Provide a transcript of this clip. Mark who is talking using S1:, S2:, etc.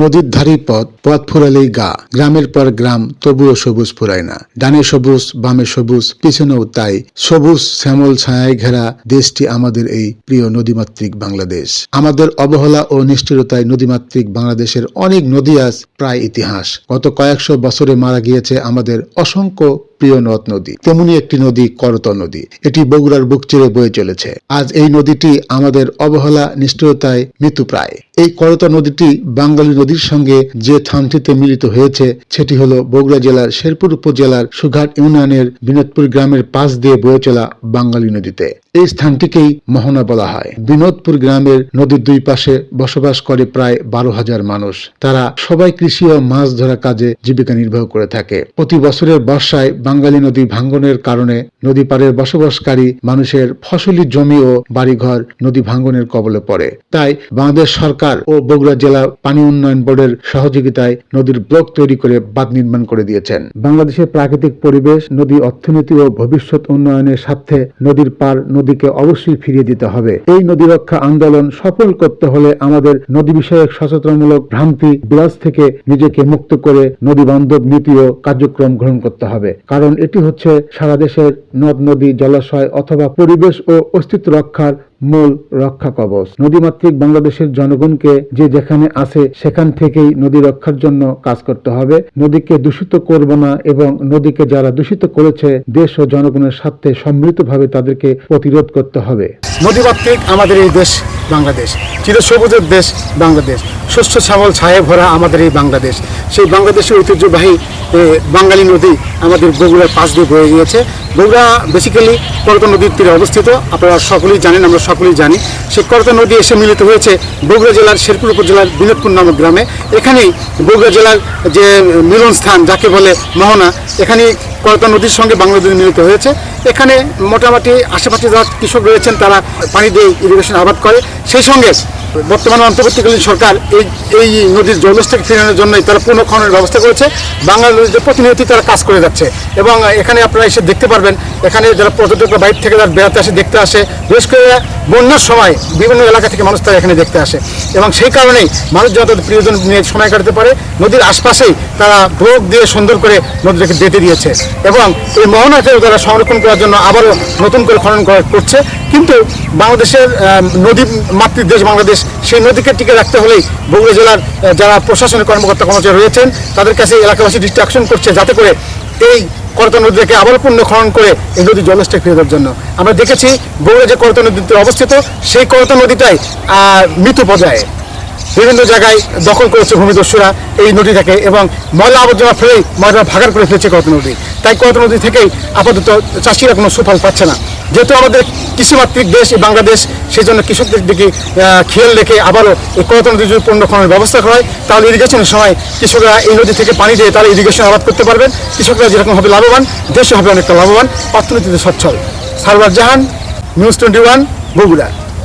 S1: নদীর ধারি পথ পথ ফুরালেই গা। গ্রামের পর গ্রাম, তবুও সবুজ ফুরায় না। ডানে সবুজ, বামে সবুজ, পিছনেও তাই। সবুজ, শ্যামল ছায়ায় ঘেরা দেশটি আমাদের এই প্রিয় নদীমাতৃক বাংলাদেশ। আমাদের অবহেলা ও নিষ্ঠুরতায় নদীমাতৃক বাংলাদেশের অনেক নদী আজ প্রায় ইতিহাস। গত কয়েকশো বছরে মারা গিয়েছে আমাদের অসংখ্য প্রিয় নদ নদী। তেমনি একটি নদী করতা নদী। এটি বগুড়ার বুক চিরে বয়ে চলেছে। আজ এই নদীটি আমাদের অবহেলা, নিষ্ঠুরতায় মৃত্যুপ্রায় এই করতা নদীটি বাঙালি নদীর সঙ্গে যে থানটিতে মিলিত হয়েছে, সেটি হলো বগুড়া জেলার শেরপুর উপজেলার সুঘাট ইউনিয়নের বিনোদপুর গ্রামের পাশ দিয়ে বয়ে চলা বাঙালি নদীতে। এই স্থানটিকেই মোহনা বলা হয়। বিনোদপুর গ্রামের নদীর দুই পাশে বসবাস করে প্রায় বারো হাজার মানুষ। তারা সবাই কৃষি ও মাছ ধরা কাজে জীবিকা নির্বাহ করে থাকে। প্রতি বছরের বর্ষায় বাঙালি নদী ভাঙ্গনের কারণে নদী পাড়ের বসবাসকারী মানুষের ফসলি জমি ও বাড়িঘর নদী ভাঙ্গনের কবলে পড়ে। তাই বাংলাদেশ সরকার ও বগুড়া জেলা পানি উন্নয়ন বোর্ডের সহযোগিতায় নদীর ব্লক তৈরি করে বাঁধ নির্মাণ করে দিয়েছেন। বাংলাদেশের প্রাকৃতিক পরিবেশ, নদী অর্থনীতি ও ভবিষ্যৎ উন্নয়নের স্বার্থে নদীর পার নদীকে অবশ্যই ফিরিয়ে দিতে হবে। এই নদী রক্ষা আন্দোলন সফল করতে হলে আমাদের নদী বিষয়ক সচেতনমূলক ভ্রান্তি বিরাজ থেকে নিজেকে মুক্ত করে নদী বান্ধব নীতি ও কার্যক্রম গ্রহণ করতে হবে। কারণ এটি হচ্ছে সারা দেশের নদ নদী জলাশয় অথবা পরিবেশ ও অস্তিত্ব রক্ষার মূল রক্ষা কবচ। নদীমাতৃক বাংলাদেশের জনগণকে যে যেখানে আছে, সেখান থেকেই নদী রক্ষার জন্য কাজ করতে হবে। নদীকে দূষিত করব না এবং নদীকে যারা দূষিত করেছে, দেশ ও জনগণের স্বার্থে সম্মিলিতভাবে তাদেরকে প্রতিরোধ করতে হবে।
S2: নদীমাতৃক আমাদের এই দেশ বাংলাদেশ। চিরসবুজের দেশ বাংলাদেশ। শস্য শ্যামল ছায়ে ভরা আমাদের এই বাংলাদেশ। সেই বাংলাদেশের ঐতিহ্যবাহী বাঙালি নদী আমাদের বগুড়ার পাশ দিয়ে বয়ে গিয়েছে। বগুড়া বেসিক্যালি করত নদীর তীরে অবস্থিত। আপনারা সকলেই জানেন, আমরা সকলেই জানি। সেই করত নদী এসে মিলিত হয়েছে বগুড়া জেলার শেরপুর উপজেলার বিনোদপুর নামক গ্রামে। এখানেই বগুড়া জেলার যে মিলন স্থান, যাকে বলে মোহনা এখানে করতা নদীর সঙ্গে বাংলা নদী মিলিত হয়েছে। এখানে মোটামুটি আশেপাশে যারা কৃষক রয়েছেন, তারা পানি দিয়ে ইরিগেশন আবাদ করে। সেই সঙ্গে বর্তমানে অন্তর্বর্তীকালীন সরকার এই এই নদীর জলস্তরকে ফেরানোর জন্যই তারা পুনঃ খননের ব্যবস্থা করেছে। বাংলা নদীতে প্রতিনিয়ত তারা কাজ করে যাচ্ছে। এবং এখানে আপনারা এসে দেখতে পারবেন, এখানে যারা পর্যটকরা বাইরে থেকে যারা বেড়াতে আসে, দেখতে আসে, বিশেষ করে বন্যার সময় বিভিন্ন এলাকা থেকে মানুষ তারা এখানে দেখতে আসে। এবং সেই কারণেই মানুষ তাদের প্রিয়জন নিয়ে সময় কাটাতে পারে, নদীর আশপাশেই তারা ব্লক দিয়ে সুন্দর করে নদীটাকে বেঁধে দিয়েছে। এবং এই মোহনাকেও তারা সংরক্ষণ করার জন্য আবারও নতুন করে খনন করা- করছে। কিন্তু বাংলাদেশের নদী মাতৃ দেশ বাংলাদেশ, সেই নদীকে টিকে রাখতে হলেই বগুড়া জেলার যারা প্রশাসনের কর্মকর্তা কর্মচারী রয়েছেন, তাদের কাছে এলাকাবাসী ডিস্ট্রাকশন করছে যাতে করে এই করতা নদীকে আবার পূর্ণ খনন করে এই নদীর জলস্তর ফিরে দেওয়ার জন্য। আমরা দেখেছি বগুড়া যে করতা নদীতে অবস্থিত, সেই করতা নদীটাই মৃত পর্যায়ে। বিভিন্ন জায়গায় দখল করেছে ভূমিদস্যুরা এই নদীটাকে এবং ময়লা আবর্জনা ফেলেই ময়লা ভাগার করে ফেলেছে কত নদী। তাই কত নদী থেকেই আপাতত চাষিরা কোনো সুফল পাচ্ছে না। যেহেতু আমাদের কৃষিমাতৃক দেশ এই বাংলাদেশ, সেই জন্য কৃষকদের দিকে খেয়াল রেখে আবারও এই কত নদীর যদি পণ্য খননের ব্যবস্থা করা হয়। তাহলে ইরিগেশনের সময় কৃষকরা এই নদী থেকে পানি দিয়ে তারা ইরিগেশন আবাদ করতে পারবেন। কৃষকরা যেরকম হবে লাভবান, দেশও হবে অনেকটা লাভবান, অর্থনীতিতে সচ্ছল। Sarbar Jahan, news twenty one, Bogura.